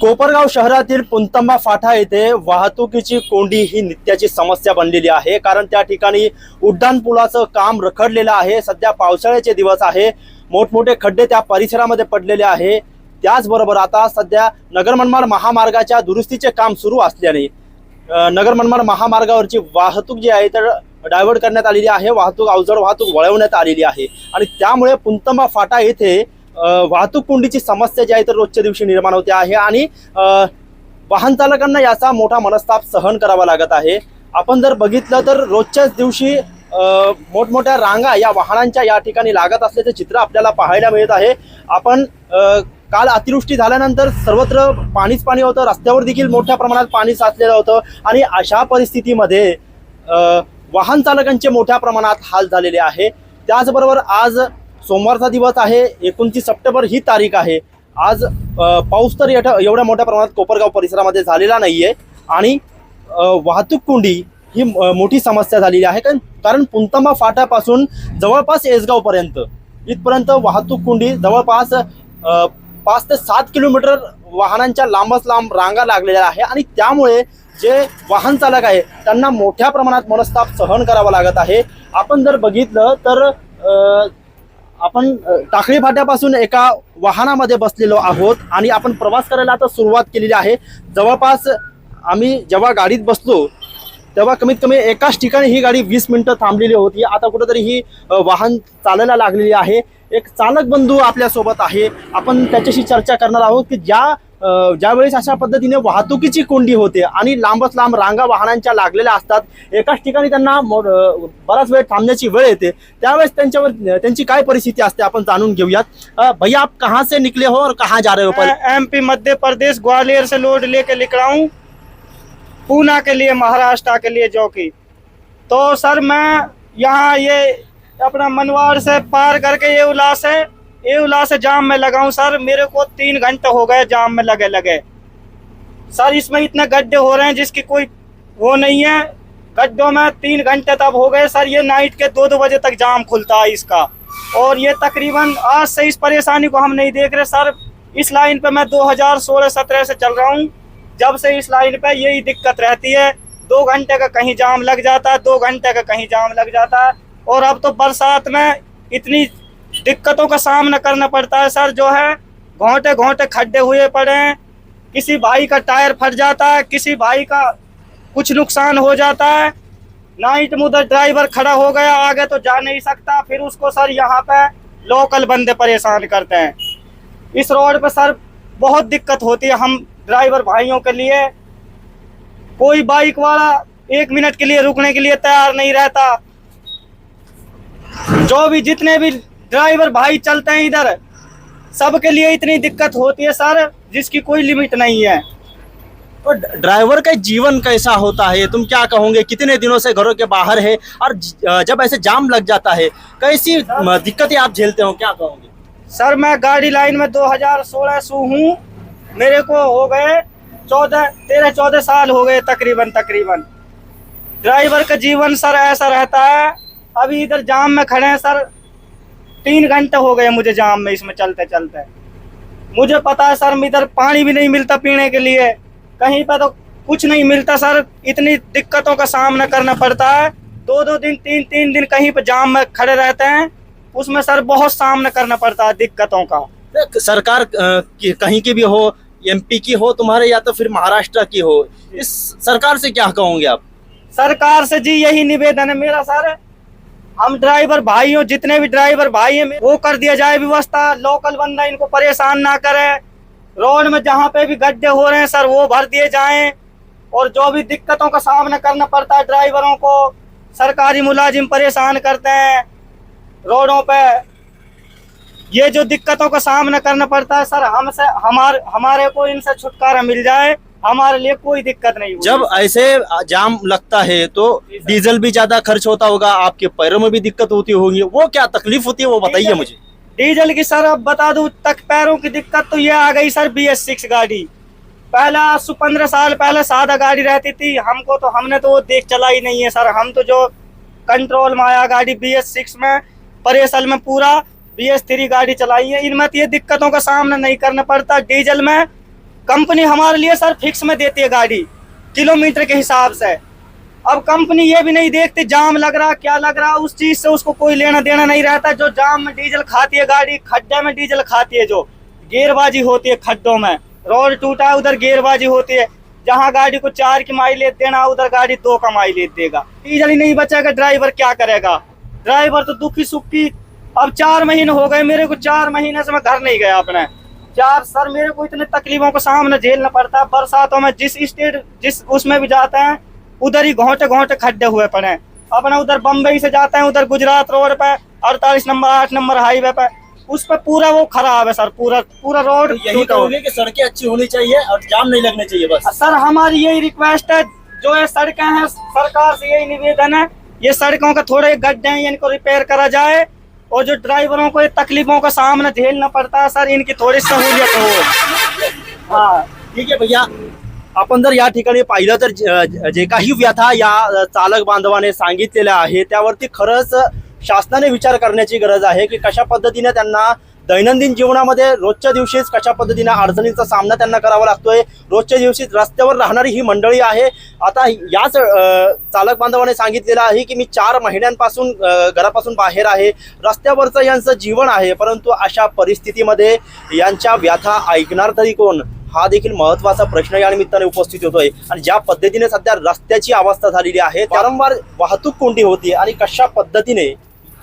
कोपरगाव शहरातील पुंतंबा फाटा येथे वाहतुकीची कोंडी ही नित्याची समस्या बनलेली आहे. कारण त्या ठिकाणी उड्डाण पुलाचं काम रखडलेलं आहे. सध्या पावसाळ्याचे दिवस आहे. मोठमोठे खड्डे त्या परिसरामध्ये पडलेले आहे. त्याचबरोबर आता सध्या नगर मनमाड महामार्गाच्या दुरुस्तीचे काम सुरू असल्याने नगर मनमाड महामार्गावरची वाहतूक जी आहे तर डायव्हर्ट करण्यात आलेली आहे. वाहतूक अवजड वाहतूक वळवण्यात आलेली आहे. आणि त्यामुळे पुंतंबा फाटा येथे वाहतूक कोंडीची समस्या जी आहे तर रोजच्या दिवशी निर्माण होते आहे आणि वाहन चालकांना याचा मोठा मनस्ताप सहन करावा लागत आहे. आपण जर बघितलं तर रोजच्याच दिवशी मोठमोठ्या रांगा या वाहनांच्या या ठिकाणी लागत असल्याचं चित्र आपल्याला पाहायला मिळत आहे. आपण काल अतिवृष्टी झाल्यानंतर सर्वत्र पाणीच पाणी होतं रस्त्यावर देखील मोठ्या प्रमाणात पाणी साचलेलं होतं आणि अशा परिस्थितीमध्ये वाहन चालकांचे मोठ्या प्रमाणात हाल झालेले आहे. त्याचबरोबर आज सोमवारचा दिवस आहे एकोणतीस सप्टेंबर ही तारीख आहे. आज पाऊस तर एठ- एवढ्या मोठ्या प्रमाणात कोपरगाव परिसरामध्ये झालेला नाहीये आणि वाहतूक कोंडी ही मोठी समस्या झालेली आहे. कारण कारण पुंतंबा फाट्यापासून जवळपास येसगावपर्यंत इथपर्यंत वाहतूक कोंडी जवळपास पाच ते सात किलोमीटर वाहनांच्या लांबच लांब रांगा लागलेल्या आहे आणि त्यामुळे जे वाहन चालक आहे त्यांना मोठ्या प्रमाणात मनस्ताप सहन करावा लागत आहे. आपण जर बघितलं तर आपण टाकळी फाट्यापासून एका वाहनामध्ये बसलेलो आहोत आणि आपण प्रवास करायला आता सुरुवात केलेली आहे. जवळपास आम्ही जेव्हा गाडीत बसलो तेव्हा कमीत कमी एकाच ठिकाणी ही गाडी वीस मिनिटं थांबलेली होती. आता कुठंतरी ही वाहन चालायला लागलेली आहे. एक चालक बंधू आपल्यासोबत आहे. आपण त्याच्याशी चर्चा करणार आहोत की ज्या ज्यावेळेस अशा पद्धतीने वाहतुकीची कोंडी होते आणि लांबच लांब रांगा वाहनांच्या लागलेल्या असतात एकाच ठिकाणी त्यांना मो- बराच वेळ थांबण्याची वेळ येते त्यावेळेस त्यांच्यावर त्यांची काय परिस्थिती असते आपण जाणून घेऊयात. भैया आप कहाँ से निकले हो और कहाँ जा रहे हो एम पी मध्य प्रदेश ग्वालियर से लोड लेके निकला हूँ पूना के लिए महाराष्ट्र के लिए जौकी तो सर मैं यहाँ ये अपना मनवाड़ से पार करके ये उल्लास है ये उल्लास जाम में लगा हूँ, सर। मेरे को तीन घंटे हो गए जाम में लगे लगे। सर, इसमें इतने गड्ढे हो रहे हैं जिसकी कोई वो नहीं है। गड्ढों में तीन घंटे तब हो गए, सर। ये नाइट के दो दो बजे तक जाम खुलता है इसका। और ये तकरीबन आज से इस परेशानी को हम नहीं देख रहे, सर। इस लाइन पे मैं 2016-17 से चल रहा हूँ। जब से इस लाइन पे यही दिक्कत रहती है, दो घंटे का कहीं जाम लग जाता है, दो घंटे का कहीं जाम लग जाता है। और अब तो बरसात में इतनी दिक्कतों का सामना करना पड़ता है सर, जो है घोंटे घोंटे खड्डे हुए पड़े हैं। किसी भाई का टायर फट जाता है, किसी भाई का कुछ नुकसान हो जाता है। नाइट में उधर ड्राइवर खड़ा हो गया, आगे तो जा नहीं सकता, फिर उसको सर यहाँ पे लोकल बंदे परेशान करते हैं। इस रोड पे सर बहुत दिक्कत होती है हम ड्राइवर भाइयों के लिए। कोई बाइक वाला एक मिनट के लिए रुकने के लिए तैयार नहीं रहता। जो भी जितने भी ड्राइवर भाई चलते हैं इधर। सबके लिए इतनी दिक्कत होती है सर जिसकी कोई लिमिट नहीं है। तो ड्राइवर का जीवन कैसा होता है? तुम क्या कहोगे? कितने दिनों से घरों के बाहर है और जब ऐसे जाम लग जाता है कैसी दिक्कतें आप झेलते हो? क्या कहोगे? सर मैं गाड़ी लाइन में 2016 से हूँ। मेरे को हो गए चौदह तेरह चौदह साल हो गए तकरीबन तकरीबन। ड्राइवर का जीवन सर ऐसा रहता है। अभी इधर जाम में खड़े हैं सर तीन घंटे हो गए मुझे जाम में इसमें चलते चलते। मुझे पता है सर इधर पानी भी नहीं मिलता पीने के लिए। कहीं पर तो कुछ नहीं मिलता सर इतनी दिक्कतों का सामना करना पड़ता है। दो दो दिन तीन तीन दिन कहीं पर जाम में खड़े रहते हैं उसमें सर बहुत सामना करना पड़ता है दिक्कतों का। सरकार कहीं की भी हो एमपी की हो तुम्हारे या तो फिर महाराष्ट्र की हो इस सरकार से क्या कहोगे आप? सरकार से जी यही निवेदन है मेरा सर। हम ड्राइवर भाई हो, जितने भी ड्राइवर भाई हैं, वो कर दिया जाए व्यवस्था। लोकल बंदा इनको परेशान ना करे। रोड में जहाँ पे भी गड्ढे हो रहे हैं, सर, वो भर दिए जाएँ। और जो भी दिक्कतों का सामना करना पड़ता है ड्राइवरों को, सरकारी मुलाजिम परेशान करते हैं रोडों पे। ये जो दिक्कतों का सामना करना पड़ता है, सर, हमसे, हमारे हमारे को इनसे छुटकारा मिल जाए। हमारे लिए कोई दिक्कत नहीं। जब ऐसे जाम लगता है तो डीजल भी ज़्यादा खर्च होता होगा आपके पैरों में भी दिक्कत होती होगी। वो क्या तकलीफ़ होती है वो बताइए मुझे। डीजल की सर अब बता दूँ तक पैरों की दिक्कत तो ये आ गई सर बी एस सिक्स गाड़ी। पहला पंद्रह साल पहले सादा गाड़ी रहती थी हमको तो हमने तो वो देख चला ही नहीं है सर। हम तो जो कंट्रोल में आया गाड़ी बी एस सिक्स में परेसल में पूरा बी एस थ्री गाड़ी चलाई है। इनमें तो ये दिक्कतों का सामना नहीं करना पड़ता। डीजल में कंपनी हमारे लिए सर फिक्स में देती है गाड़ी, किलोमीटर के हिसाब से। अब कंपनी ये भी नहीं देखती जाम लग रहा, क्या लग रहा, उस चीज़ से उसको कोई लेना देना नहीं रहता, जो जाम में डीजल खाती है गाड़ी, खड्डे में डीजल खाती है जो, गेरबाजी होती है खड्डों में। रोड टूटा, उधर गेरबाजी होती है। जहाँ गाड़ी को चार की माइलेज देना, उधर गाड़ी दो का माइलेज देगा। डीजल ही नहीं बचेगा, ड्राइवर क्या करेगा? ड्राइवर तो दुखी सुखी अब चार महीने हो गए, मेरे को चार महीने से मैं घर नहीं गया अपने। चार सर मेरे को इतने तकलीफों का सामना झेलना पड़ता है। बरसातों में जिस स्टेट जिस उसमें भी जाते हैं उधर ही घोंटे घोंटे खड्डे हुए पड़े हैं। अपना उधर बम्बई से जाते हैं उधर गुजरात रोड पे अड़तालीस नंबर आठ नंबर हाईवे पे। उस पर पूरा वो खराब है सर पूरा पूरा रोड तो यही कहोगे कि सड़कें अच्छी होनी चाहिए और जाम नहीं लगने चाहिए बस? सर हमारी यही रिक्वेस्ट है जो ये सड़कें हैं सरकार से यही निवेदन है ये सड़कों का थोड़े गड्ढे हैं इनको रिपेयर करा जाए। और जो ड्राइवरों को तकलीफों का सामना झेलना पड़ता है सर इनकी थोड़ी सहूलियत हो। हा ठीक आहे भैया। आपण जर या ठिकाणी पाहिलं तर जे काही व्यथा या चालक बांधवाने सांगितलेल्या आहे त्यावरती खरंच शासनाने विचार करण्याची गरज आहे की कशा पद्धतीने त्यांना दैनंदिन जीवनामध्ये रोजच्या दिवशीच कशा पद्धतीने अडचणींचा सामना त्यांना करावा लागतोय? रोजच्या दिवशीच रस्त्यावर राहणारी ही मंडळी आहे. आता याच चालक बांधवाने सांगितलेलं आहे की मी चार महिन्यांपासून घरापासून बाहेर आहे. रस्त्यावरचं यांचं जीवन आहे परंतु अशा परिस्थितीमध्ये यांच्या व्यथा ऐकणार तरी कोण? हा देखील महत्त्वाचा प्रश्न या निमित्ताने उपस्थित होतोय. आणि ज्या पद्धतीने सध्या रस्त्याची अवस्था झालेली आहे वारंवार वाहतूक कोंडी होती आणि कशा पद्धतीने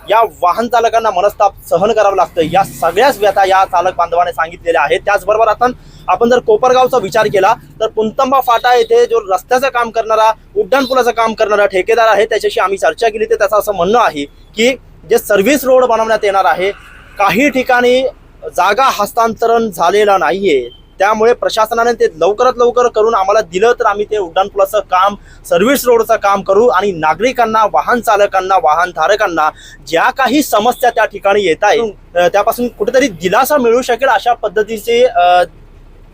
या वाहन चालकांना मनस्ताप सहन करावं लागतं या सगळ्याच व्यथा या चालक बांधवाने सांगितलेल्या आहेत. त्याचबरोबर आता आपण जर कोपरगावचा विचार केला तर पुंतंबा फाटा येथे जो रस्त्याचं काम करणारा उड्डाणपुलाचं काम करणारा ठेकेदार आहे त्याच्याशी आम्ही चर्चा केली तर त्याचं असं म्हणणं आहे की जे सर्व्हिस रोड बनवण्यात येणार आहे काही ठिकाणी जागा हस्तांतरण झालेलं नाहीये. त्यामुळे प्रशासनाने ते लवकरात लवकर करून आम्हाला दिलं तर आम्ही ते उड्डाणपुलाचं काम सर्व्हिस रोडचं काम करू आणि नागरिकांना वाहन चालकांना वाहन धारकांना ज्या काही समस्या त्या ठिकाणी येत आहे त्यापासून कुठेतरी दिलासा मिळू शकेल अशा पद्धतीची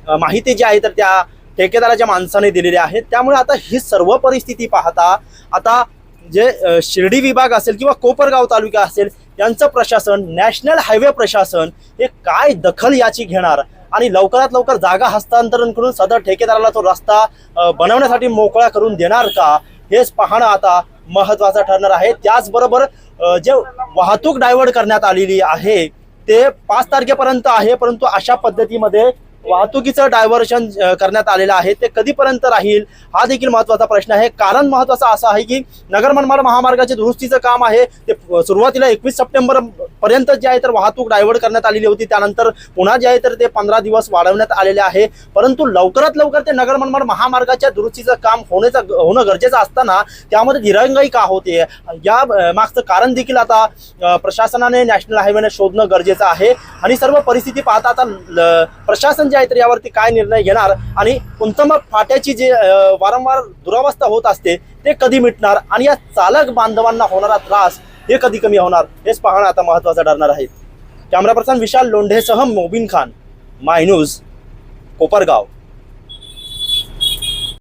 माहिती जी आहे तर त्या ठेकेदाराच्या माणसाने दिलेली आहे. त्यामुळे आता ही सर्व परिस्थिती पाहता आता जे शिर्डी विभाग असेल किंवा कोपरगाव तालुका असेल यांचं प्रशासन नॅशनल हायवे प्रशासन हे काय दखल याची घेणार? आणि लवकरात लवकर जागा हस्तांतरण करून सदर ठेकेदाराला तो रस्ता बनवण्यासाठी मोकळा करून देणार का? हेच पाहणं आता महत्वाचं ठरणार आहे. त्याचबरोबर जे वाहतूक डायव्हर्ट करण्यात आलेली आहे ते पाच तारखेपर्यंत आहे परंतु अशा पद्धतीमध्ये वाहतुकीचं डायव्हर्शन करण्यात आलेलं आहे. ते कधीपर्यंत राहील हा देखील महत्त्वाचा प्रश्न आहे. कारण महत्वाचं असं आहे की नगर मनमाड महामार्गाचे दुरुस्तीचं काम आहे. ते सुरुवातीला एकवीस सप्टेंबर पर्यंत जे आहे तर वाहतूक डायव्हर्ट करण्यात आलेली होती. त्यानंतर पुन्हा जे आहे तर ते पंधरा दिवस वाढवण्यात आलेले आहे. परंतु लवकरात लवकर ते नगर मनमाड महामार्गाच्या दुरुस्तीचं काम होण्याचं होणं गरजेचं असताना त्यामध्ये दिरंगाई का होते? या मागचं कारण देखील आता प्रशासनाने नॅशनल हायवेने शोधणं गरजेचं आहे. आणि सर्व परिस्थिती पाहता आता प्रशासन जे आहे तर यावरती काय निर्णय घेणार आणि पुंतम फाट्याची जे वारंवार दुरावस्था होत असते ते कधी मिटणार आणि या चालक बांधवांना होणारा त्रास हे कधी कमी होणार हेच पाहणं आता महत्वाचं ठरणार आहे. कॅमेरा पर्सन विशाल लोंढेसह मोबिन खान माय न्यूज कोपरगाव.